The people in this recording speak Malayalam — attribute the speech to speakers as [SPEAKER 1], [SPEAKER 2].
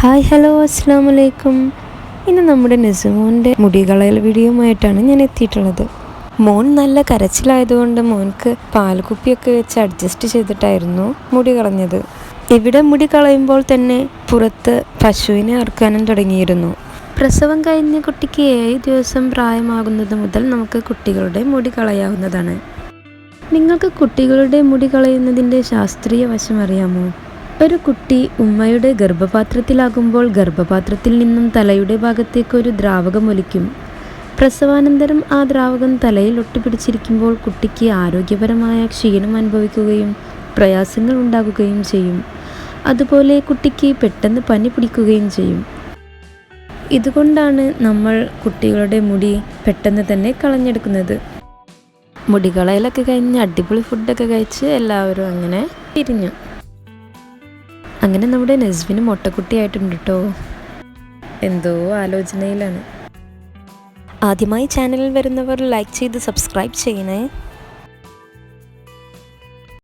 [SPEAKER 1] ഹായ് ഹലോ അസ്സാം വലൈക്കും ഇന്ന് നമ്മുടെ നിസുമോന്റെ മുടികളയൽ വീഡിയോയുമായിട്ടാണ് ഞാൻ എത്തിയിട്ടുള്ളത്. മോൻ നല്ല കരച്ചിലായതുകൊണ്ട് മോൻക്ക് പാൽകുപ്പിയൊക്കെ വെച്ച് അഡ്ജസ്റ്റ് ചെയ്തിട്ടായിരുന്നു മുടി കളഞ്ഞത്. ഇവിടെ മുടി കളയുമ്പോൾ തന്നെ പുറത്ത് പശുവിനെ അറുക്കാനും തുടങ്ങിയിരുന്നു. പ്രസവം കഴിഞ്ഞ കുട്ടിക്ക് ഏഴ് ദിവസം പ്രായമാകുന്നത് മുതൽ നമുക്ക് കുട്ടികളുടെ മുടി കളയാവുന്നതാണ്. നിങ്ങൾക്ക് കുട്ടികളുടെ മുടി കളയുന്നതിന്റെ ശാസ്ത്രീയ വശം അറിയാമോ? ഒരു കുട്ടി ഉമ്മയുടെ ഗർഭപാത്രത്തിലാകുമ്പോൾ ഗർഭപാത്രത്തിൽ നിന്നും തലയുടെ ഭാഗത്തേക്ക് ഒരു ദ്രാവകം ഒലിക്കും. പ്രസവാനന്തരം ആ ദ്രാവകം തലയിൽ ഒട്ടിപ്പിടിച്ചിരിക്കുമ്പോൾ കുട്ടിക്ക് ആരോഗ്യപരമായ ക്ഷീണം അനുഭവിക്കുകയും പ്രയാസങ്ങൾ ഉണ്ടാകുകയും ചെയ്യും. അതുപോലെ കുട്ടിക്ക് പെട്ടെന്ന് പനി പിടിക്കുകയും ചെയ്യും. ഇതുകൊണ്ടാണ് നമ്മൾ കുട്ടികളുടെ മുടി പെട്ടെന്ന് തന്നെ കളഞ്ഞെടുക്കുന്നത്. മുടികളയിലൊക്കെ കഴിഞ്ഞ് അടിപൊളി ഫുഡൊക്കെ കഴിച്ച് എല്ലാവരും അങ്ങനെ പിരിഞ്ഞു അങ്ങനെ നമ്മുടെ നസ്വിന് മൊട്ടക്കുട്ടിയായിട്ടുണ്ട് കേട്ടോ എന്തോ ആലോചനയിലാണ്. ആദ്യമായി ചാനലിൽ വരുന്നവർ ലൈക്ക് ചെയ്ത് സബ്സ്ക്രൈബ് ചെയ്യണേ.